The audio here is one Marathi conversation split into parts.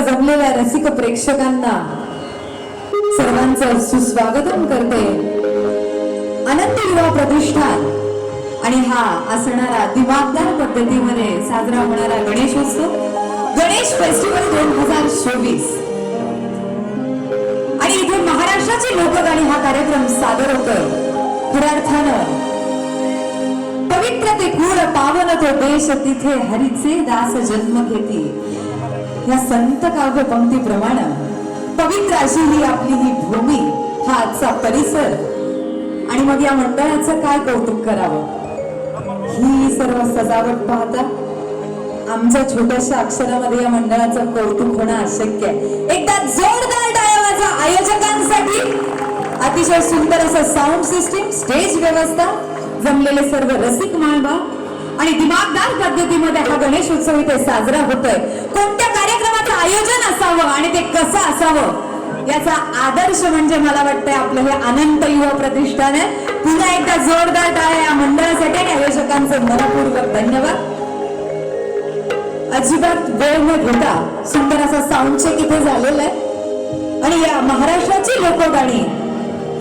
सर्व जमलेल्या रसिक प्रेक्षकांना सर्वांचं सुस्वागतम करते. अनंत युवा प्रतिष्ठान. आणि हा असणारा दिमागदार पद्धतीमध्ये साजरा होणारा गणेशोत्सव गणेश फेस्टिवल दोन हजार चोवीस. आणि इथे महाराष्ट्राची लोकगाणी हा कार्यक्रम सादर होतोय. खऱ्या अर्थानं पवित्र ते गुण पावन तो देश तिथे हरीचे दास जन्म घेतील. या संत काव्य पंक्तीप्रमाणे पवित्र अशी ही आपली ही भूमी हा आजचा परिसर. आणि मग या मंडळाचं काय कौतुक करावं? ही सर्व सजावट पाहता आमच्या छोट्याशा अक्षरामध्ये या मंडळाचं कौतुक होणं अशक्य आहे. एकदा जोरदार टाळ्या आयोजकांसाठी अतिशय सुंदर असं साऊंड सिस्टीम स्टेज व्यवस्था जमलेले सर्व रसिक माळबा आणि दिमागदार पद्धतीमध्ये हा गणेश उत्सव इथे साजरा होतोय. कोणत्या कार्यक्रमाचं आयोजन असावं आणि ते कसं असावं याचा आदर्श म्हणजे मला वाटतंय आपलं हे अनंत युवा प्रतिष्ठान आहे. पुन्हा एकदा जोरदार टाळ्या या मंडळासाठी आणि आयोजकांचं मनपूर्वक धन्यवाद. अजिबात वेळ न घेता सुंदर असा साऊंड चेक इथे झालेला आहे. आणि या महाराष्ट्राची लोकगाणी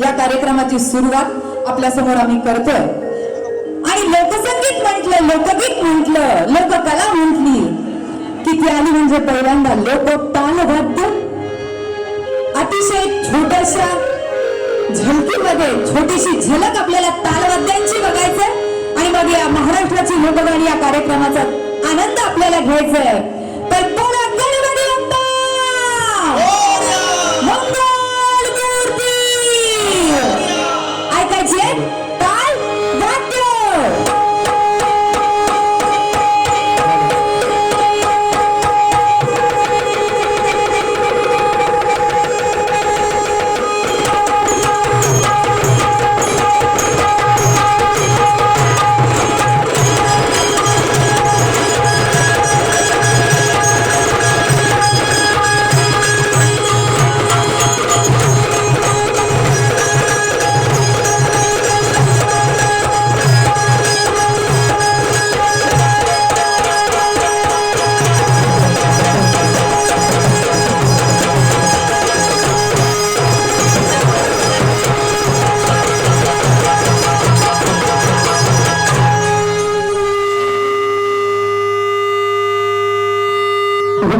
या कार्यक्रमाची सुरुवात आपल्यासमोर आम्ही करतोय. लोकसंगीत म्हटलं लोकगीत म्हटलं. लोककला म्हटली. किती आली म्हणजे पहिल्यांदा लोक तालबद्ध अतिशय छोट्याशा झलकीमध्ये छोटीशी झलक आपल्याला तालवाद्यांची बघायचंय. आणि मग या महाराष्ट्राची लोकगाणी या कार्यक्रमाचा आनंद आपल्याला घ्यायचा आहे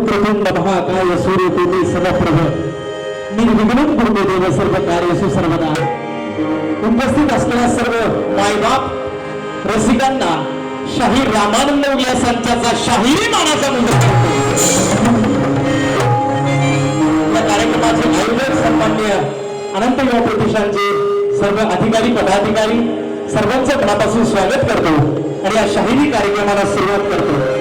प्रचंड महाकाय सूर्यकोटी समप्रभ निर्विघ्न पूर्ण देव सर्व कार्यसु सर्वदा उपस्थित असलेल्या सर्व मायबाप रसिकांना शाहीर रामानंद उल्ला संचाचा शाहिरी मानाचा मुलगा या कार्यक्रमाचे आयोजक सन्मान्य अनंत युवा प्रतिष्ठानचे सर्व अधिकारी पदाधिकारी सर्वांचं मनापासून स्वागत करतो आणि या शाहिरी कार्यक्रमाला सुरुवात करतो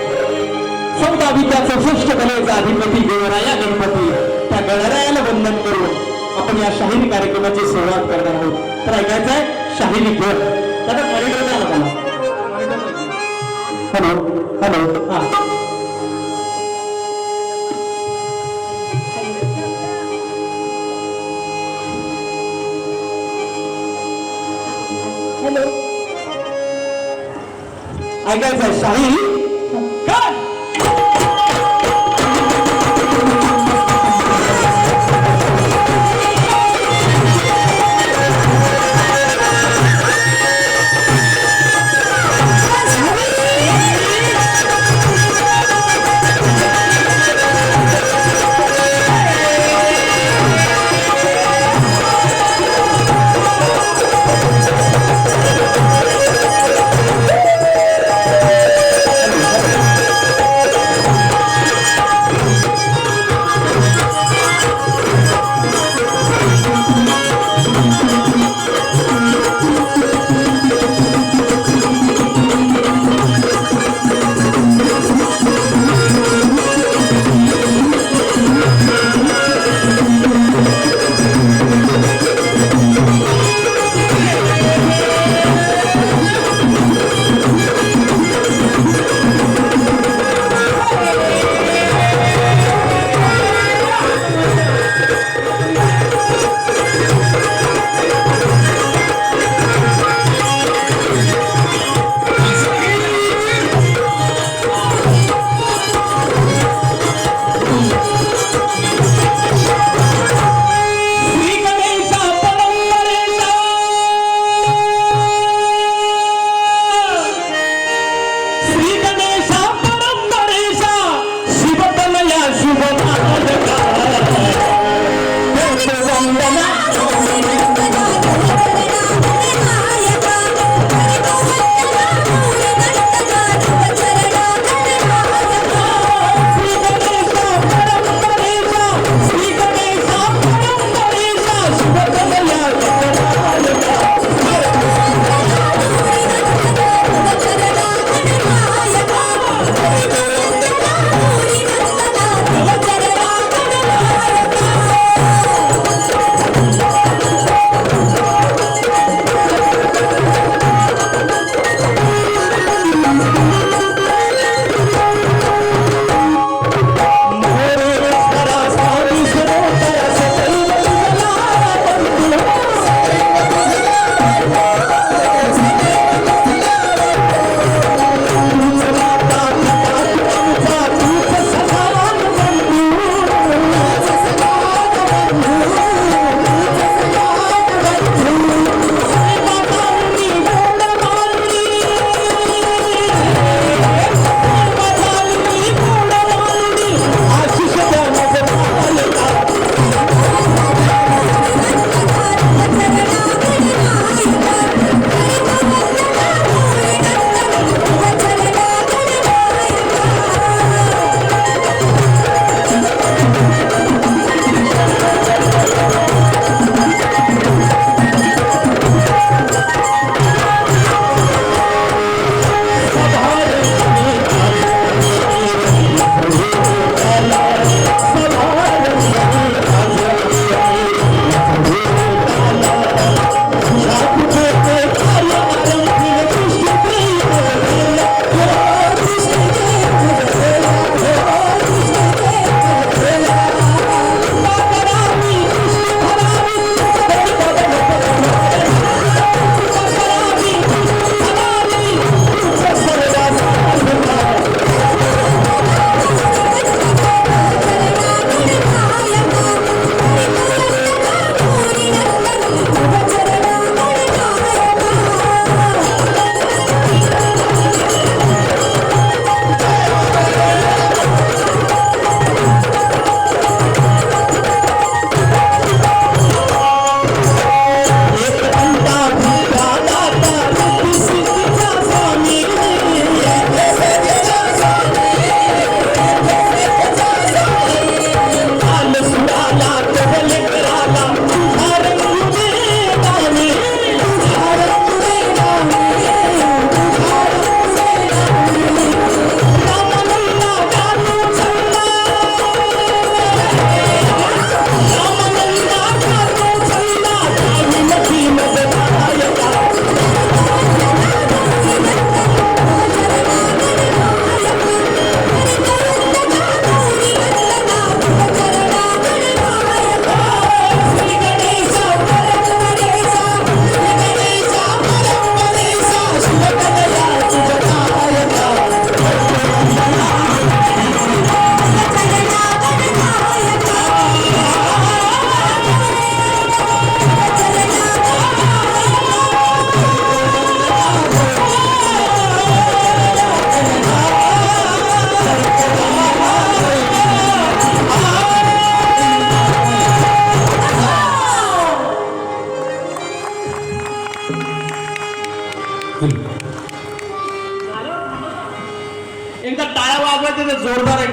चौदावीच्या श्रेष्ठ कलेचा अधिपती गणराया गणपती. त्या गणरायाला वंदन करून आपण या शाहिरी कार्यक्रमाची सुरुवात करणार आहोत. तर ऐकायचं आहे शाहिरी घर त्याला कार्यक्रम द्या मला हॅलो हॅलो हा. ऐकायचं आहे शाहिरी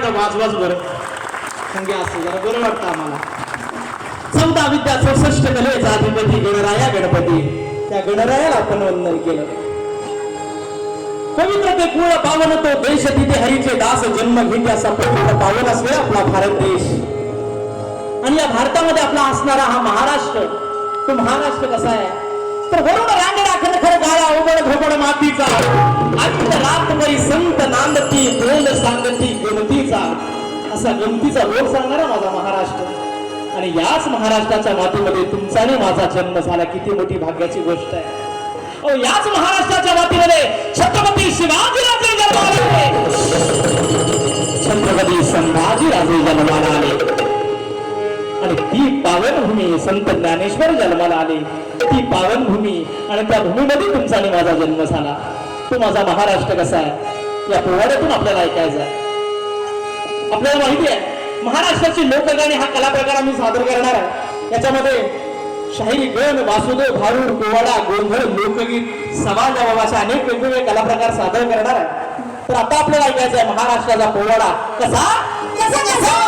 एकदा वाजवाच बरं. म्हणजे असं जरा बरं वाटतं आम्हाला. चौदा विद्या चौसष्ट कलेचा अधिपती गणराया गणपती. त्या गणरायाला आपण वंदन केलं. पवित्र ते कुळ पावन तो देश तिथे हरीचे दास जन्म घेते असा पवित्र पावन असतोय आपला भारत देश. आणि या भारतामध्ये आपला असणारा हा महाराष्ट्र तो महाराष्ट्र कसा आहे? तर वरुण रांगडा खर खर गाळा उघड घोबळ मातीचा. अंत रातभरी संत नांदती तोंड सांगती गमतीचा. असा गमतीचा बोल सांगणारा माझा महाराष्ट्र. आणि याच महाराष्ट्राच्या मातीमध्ये तुमचाने माझा जन्म झाला. किती मोठी भाग्याची गोष्ट आहे. अहो याच महाराष्ट्राच्या मातीमध्ये छत्रपती शिवाजीराजे जन्माला आले. छत्रपती संभाजीराजे जन्माला आले. आणि ती पावनभूमी संत ज्ञानेश्वर जन्माला आले. ती पावनभूमी आणि त्या भूमीमध्ये तुमचा आणि माझा जन्म झाला. तो माझा महाराष्ट्र कसा आहे? या पोवाड्यातून आपल्याला ऐकायचं आहे. आपल्याला माहिती आहे महाराष्ट्राची लोकगाणी हा कला प्रकार आम्ही सादर करणार आहे. याच्यामध्ये शाहिरी गण वासुदेव भारूड पोवाडा गोंधळ लोकगीत समाज अशा अनेक वेगवेगळे कला प्रकार सादर करणार आहे तर आता आपल्याला ऐकायचं आहे महाराष्ट्राचा पोवाडा कसा? कसा कसा?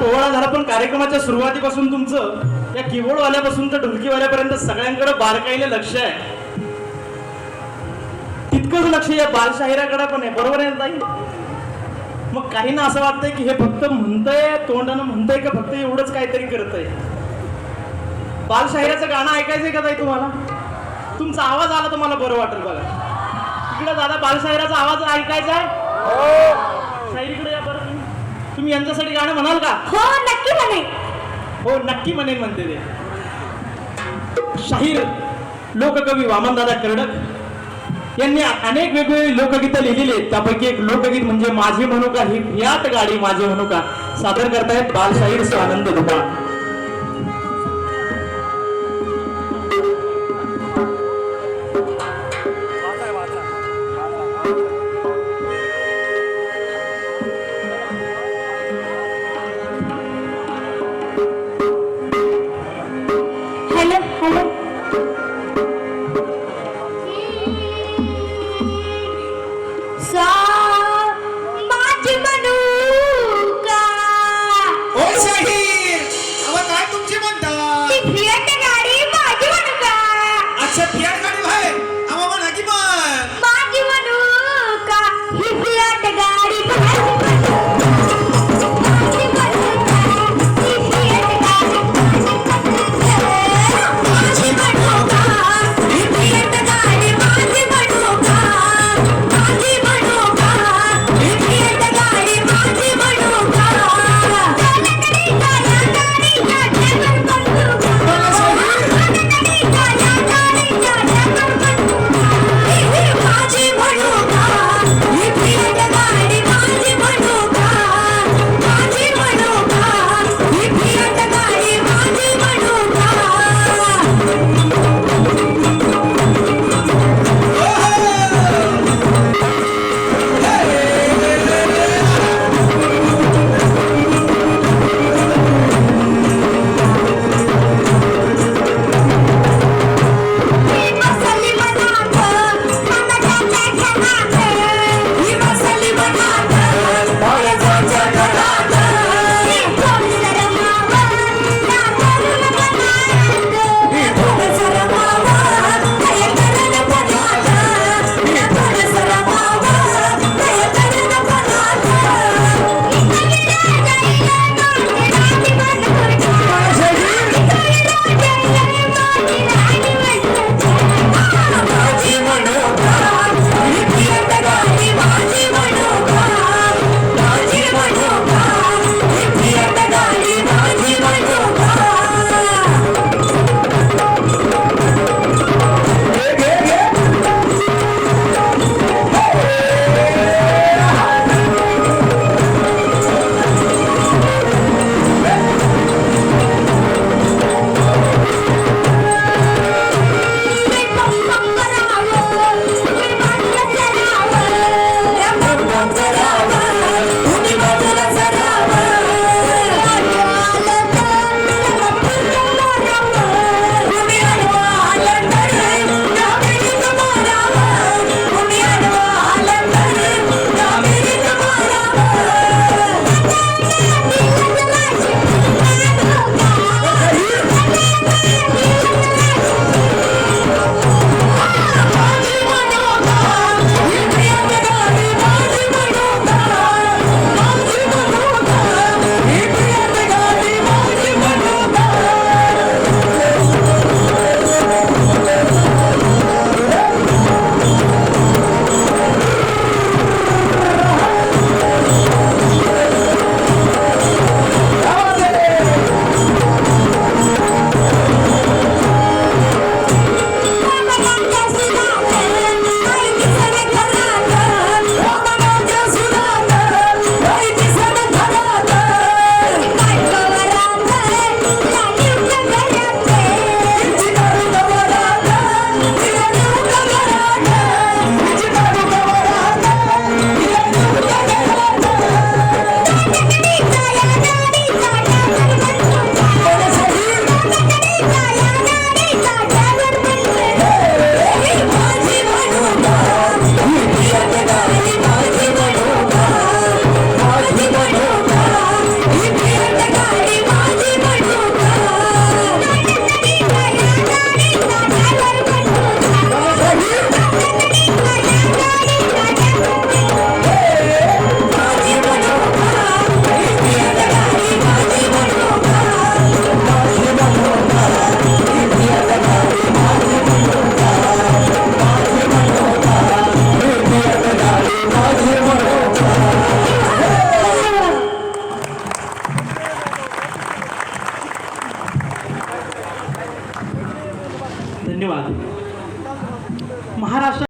पोवाडा झाला पण कार्यक्रमाच्या सुरुवातीपासून तुमचं या कीबोर्डवाल्यापासून तर ढोलकीवाल्यापर्यंत सगळ्यांकडे बारकाईने लक्ष आहे. तितकंच लक्ष या बालशाहिराकडे पण आहे बरोबर आहे ना ताई? मग काहींना असं वाटतंय की हे फक्त म्हणतंय तोंडानं म्हणतंय का फक्त एवढंच काहीतरी करतंय? बालशाहिराचं गाणं ऐकायचंय का ताई तुम्हाला? तुमचा आवाज आला तर मला बरं वाटेल बघा. इकडे दादा बालशाहिराचा आवाज ऐकायचा आहे? शाहिरीकडे या बरं. तुम्ही. यांच्यासाठी गाणं म्हणाल का? हो नक्की म्हणे. हो नक्की म्हणेन म्हणते ते. शाहीर लोककवी वामनदादा कर्डक यांनी अनेक वेगवेगळी लोकगीतं लिहिलेली आहेत. त्यापैकी एक लोकगीत म्हणजे माझी म्हणू का ही फियाट गाडी माझी म्हणू का? सादर करतायत बालशाहीर स्वानंद दुकान